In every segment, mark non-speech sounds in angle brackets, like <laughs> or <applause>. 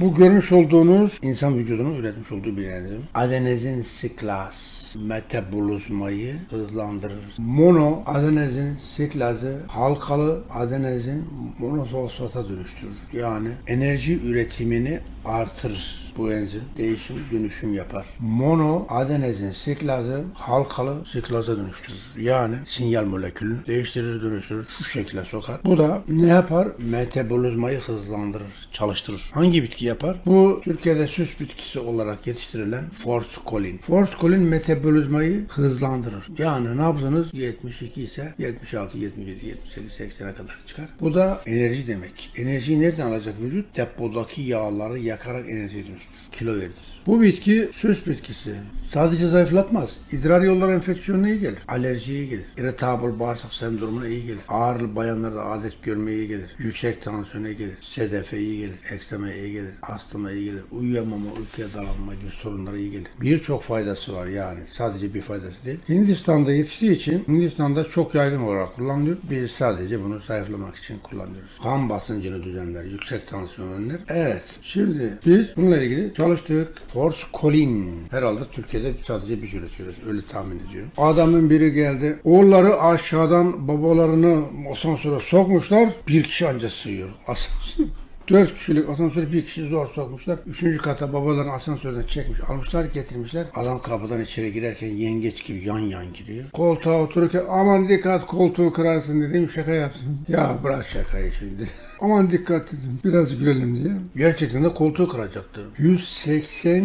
Bu görmüş olduğunuz insan vücudunun üretmiş olduğu bir enzim. Adenozin siklaz metabolizmayı hızlandırır. Mono adenozin siklazı halkalı adenozin monosfosfata dönüştürür. Yani enerji üretimini artırır. Bu enzim değişim dönüşüm yapar. Mono adenozin siklazı halkalı siklaza dönüştürür. Yani sinyal molekülünü değiştirir dönüştürür. Şu şekilde sokar. Bu da ne yapar? Metabolizmayı hızlandırır, çalıştırır. Hangi bitki yapar? Bu Türkiye'de süs bitkisi olarak yetiştirilen forskolin. Forskolin metabolizmayı hızlandırır. Yani nabzınız 72 ise 76, 77, 78, 80'e kadar çıkar. Bu da enerji demek. Enerjiyi nereden alacak vücut? Depodaki yağları yakarak enerji dönüştürür. Kilo verir. Bu bitki süs bitkisi. Sadece zayıflatmaz. İdrar yolları enfeksiyonuna iyi gelir. Alerjiye iyi gelir. Irritable bağırsak sendromuna iyi gelir. Ağrılı bayanlarda adet görmeye iyi gelir. Yüksek tansiyona iyi gelir. Sedefe iyi gelir. Ekstreme iyi gelir. Astıma iyi gelir. Uyuyamama, uykuya dalanma gibi sorunlara iyi gelir. Birçok faydası var yani. Sadece bir faydası değil. Hindistan'da yetiştiği için Hindistan'da çok yaygın olarak kullanılıyor. Biz sadece bunu zayıflamak için kullanıyoruz. Kan basıncını düzenler. Yüksek tansiyon önler. Evet. Şimdi biz bununla ilgili çalıştık. Forskolin. Herhalde Türkiye'de sadece biz üretiyoruz. Öyle tahmin ediyorum. Adamın biri geldi. Oğulları aşağıdan babalarını asansöre sokmuşlar. Bir kişi anca sığıyor. Asansör. Dört kişilik asansörü bir kişi zor sokmuşlar. Üçüncü kata babaların asansörden çekmiş almışlar getirmişler. Adam kapıdan içeri girerken yengeç gibi yan yan giriyor. Koltuğa otururken aman dikkat koltuğu kırarsın dedim şaka yapsın. Ya bırak şakayı şimdi. <laughs> aman dikkat dedim biraz gülelim diye. Gerçekten de koltuğu kıracaktı. 180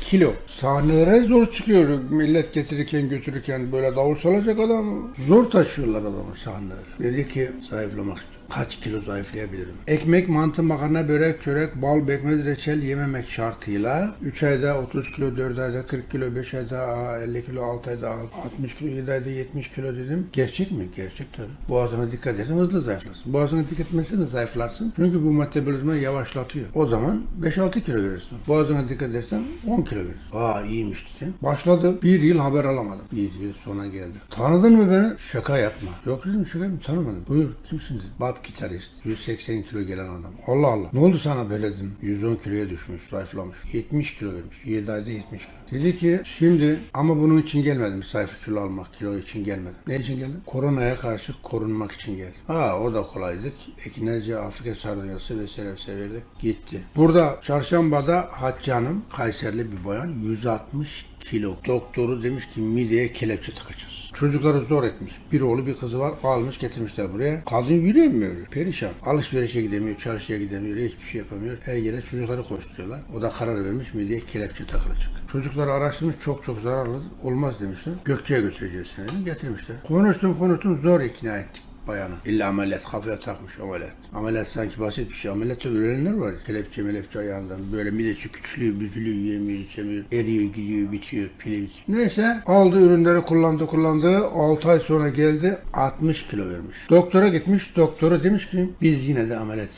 kilo. Sahnelere zor çıkıyor. Millet getirirken götürürken böyle davul salacak adam. Zor taşıyorlar adamı sahnelere. Dedi ki zayıflamak istiyorum. Kaç kilo zayıflayabilirim? Ekmek, mantı, makarna, börek, çörek, bal, bekmez, reçel yememek şartıyla 3 ayda 30 kilo, 4 ayda 40 kilo, 5 ayda 50 kilo, 6 ayda 60 kilo, 7 ayda 70 kilo dedim. Gerçek mi? Gerçek tabii. Boğazına dikkat edersen hızlı zayıflarsın. Boğazına dikkat etmezsen de zayıflarsın. Çünkü bu metabolizmayı yavaşlatıyor. O zaman 5-6 kilo verirsin. Boğazına dikkat edersen 10 kilo verirsin. Aa iyiymiş dedim. Başladı. Bir yıl haber alamadım. Bir yıl sonra geldi. Tanıdın mı beni? Şaka yapma. Yok dedim şaka yapma tanımadım. Buyur kimsin dedi. Bab gitarist. 180 kilo gelen adam. Allah Allah. Ne oldu sana böyle dedim. 110 kiloya düşmüş. Zayıflamış. 70 kilo vermiş. 7 ayda 70 kilo. Dedi ki şimdi ama bunun için gelmedim. Zayıf kilo almak. Kilo için gelmedim. Ne için geldim? Koronaya karşı korunmak için geldim. Ha o da kolaydık. Ekinezce Afrika sardunyası vesaire vesaire. Gitti. Burada çarşambada Hatice Hanım Kayserli bir bayan 160 kilo. Doktoru demiş ki mideye kelepçe takacağız. Çocukları zor etmiş. Bir oğlu bir kızı var. Almış getirmişler buraya. Kadın yürüyemiyor. Perişan. Alışverişe gidemiyor. Çarşıya gidemiyor. Hiçbir şey yapamıyor. Her yere çocukları koşturuyorlar. O da karar vermiş mideye kelepçe takılacak. Çocukları araştırmış. Çok çok zararlı. Olmaz demişler. Gökçe'ye götüreceğiz seni. Getirmişler. Konuştum konuştum. Zor ikna ettik bayanı. İlla ameliyat kafaya takmış ameliyat. Ameliyat sanki basit bir şey. Ameliyatta ölenler var. Kelepçe melepçe ayağından. Böyle midesi küçülüyor, büzülüyor, yemiyor, içemiyor. Eriyor, gidiyor, bitiyor, pili bitiyor. Neyse aldı ürünleri kullandı kullandı. 6 ay sonra geldi 60 kilo vermiş. Doktora gitmiş. Doktora demiş ki biz yine de ameliyat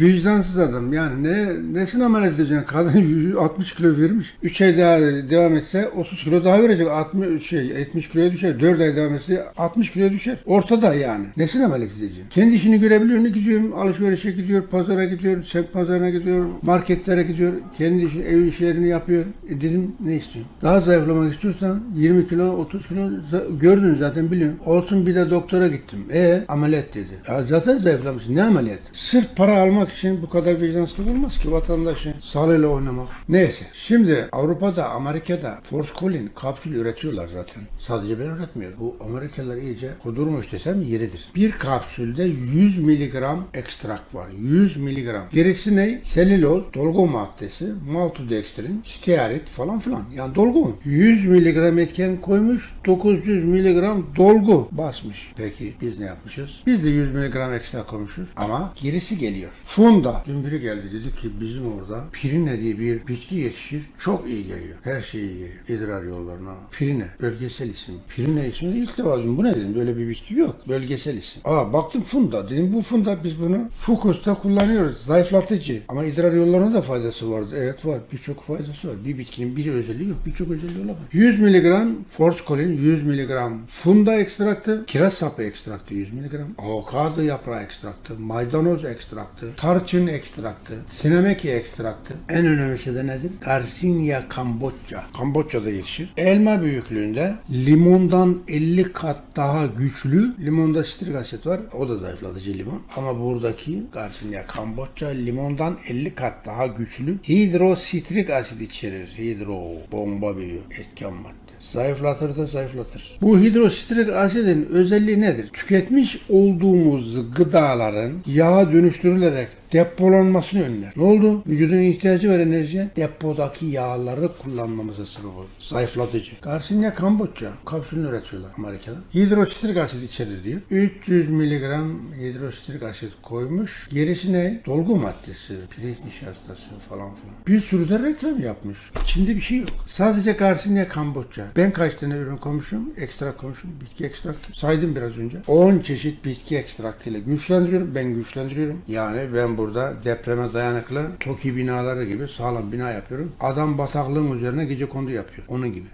Vicdansız adam yani ne nesine ameliyat edeceksin? Kadın <laughs> 60 kilo vermiş. 3 ay daha devam etse 30 kilo daha verecek. 60 şey 70 kiloya düşer. 4 ay devam etse 60 kiloya düşer. Ortada yani. Nesine ameliyat edeceksin? Kendi işini görebiliyor mu? Gidiyor alışverişe gidiyor, pazara gidiyor, semt pazarına gidiyor, marketlere gidiyor. Kendi işi, ev işlerini yapıyor. E dedim ne istiyorsun? Daha zayıflamak istiyorsan 20 kilo, 30 kilo gördün zaten biliyorsun. Olsun bir de doktora gittim. E ameliyat dedi. Ya zaten zayıflamışsın. Ne ameliyat? Sırf para almak için bu kadar vicdansızlık olmaz ki vatandaşın sağlığıyla oynamak. Neyse. Şimdi Avrupa'da, Amerika'da Forskolin kapsül üretiyorlar zaten. Sadece ben üretmiyorum. Bu Amerikalılar iyice kudurmuş desem yeridir. Bir kapsülde 100 miligram ekstrak var. 100 miligram. Gerisi ne? Selüloz, dolgu maddesi, maltodextrin, stearit falan filan. Yani dolgu. 100 miligram etken koymuş, 900 miligram dolgu basmış. Peki biz ne yapmışız? Biz de 100 miligram ekstra koymuşuz ama gerisi geliyor. Funda. Dün biri geldi dedi ki bizim orada pirine diye bir bitki yetişir. Çok iyi geliyor. Her şey iyi geliyor. İdrar yollarına. Pirine. Bölgesel isim. Pirine ismini ilk defa duydum. Bu ne dedim? Böyle bir bitki yok. Bölgesel isim. Aa baktım funda. Dedim bu funda biz bunu Fukus'ta kullanıyoruz. Zayıflatıcı. Ama idrar yollarına da faydası var. Evet var. Birçok faydası var. Bir bitkinin bir özelliği yok. Birçok özelliği olabilir. 100 miligram forskolin, 100 miligram funda ekstraktı, kiraz sapı ekstraktı 100 miligram, avokado yaprağı ekstraktı, maydanoz ekstraktı, tarçın ekstraktı, sinemeki ekstraktı. En önemlisi de nedir? Garcinia Kamboçya. Kamboçya'da yetişir. Elma büyüklüğünde limondan 50 kat daha güçlü. Limonda sitrik asit var. O da zayıflatıcı limon. Ama buradaki Garcinia Kamboçya limondan 50 kat daha güçlü. Hidrositrik asit içerir. Hidro. Bomba bir etken madde. Zayıflatır da zayıflatır. Bu hidrositrik asidin özelliği nedir? Tüketmiş olduğumuz gıdaların yağa dönüştürülerek depolanmasını önler. Ne oldu? Vücudun ihtiyacı var enerjiye. Depodaki yağları kullanmamıza sebep olur. Zayıflatıcı. Garcinia Kamboçya kapsülünü üretiyorlar Amerika'da. Hidrositrik asit içerir diyor. 300 mg hidrositrik asit koymuş. Gerisi ne? Dolgu maddesi, pirinç nişastası falan filan. Bir sürü de reklam yapmış. İçinde bir şey yok. Sadece Garcinia Kamboçya. Ben kaç tane ürün koymuşum? Ekstrak koymuşum. Bitki ekstraktı. Saydım biraz önce. 10 çeşit bitki ekstraktıyla güçlendiriyorum. Ben güçlendiriyorum. Yani ben burada depreme dayanıklı TOKİ binaları gibi sağlam bina yapıyorum. Adam bataklığın üzerine gece kondu yapıyor. Onun gibi.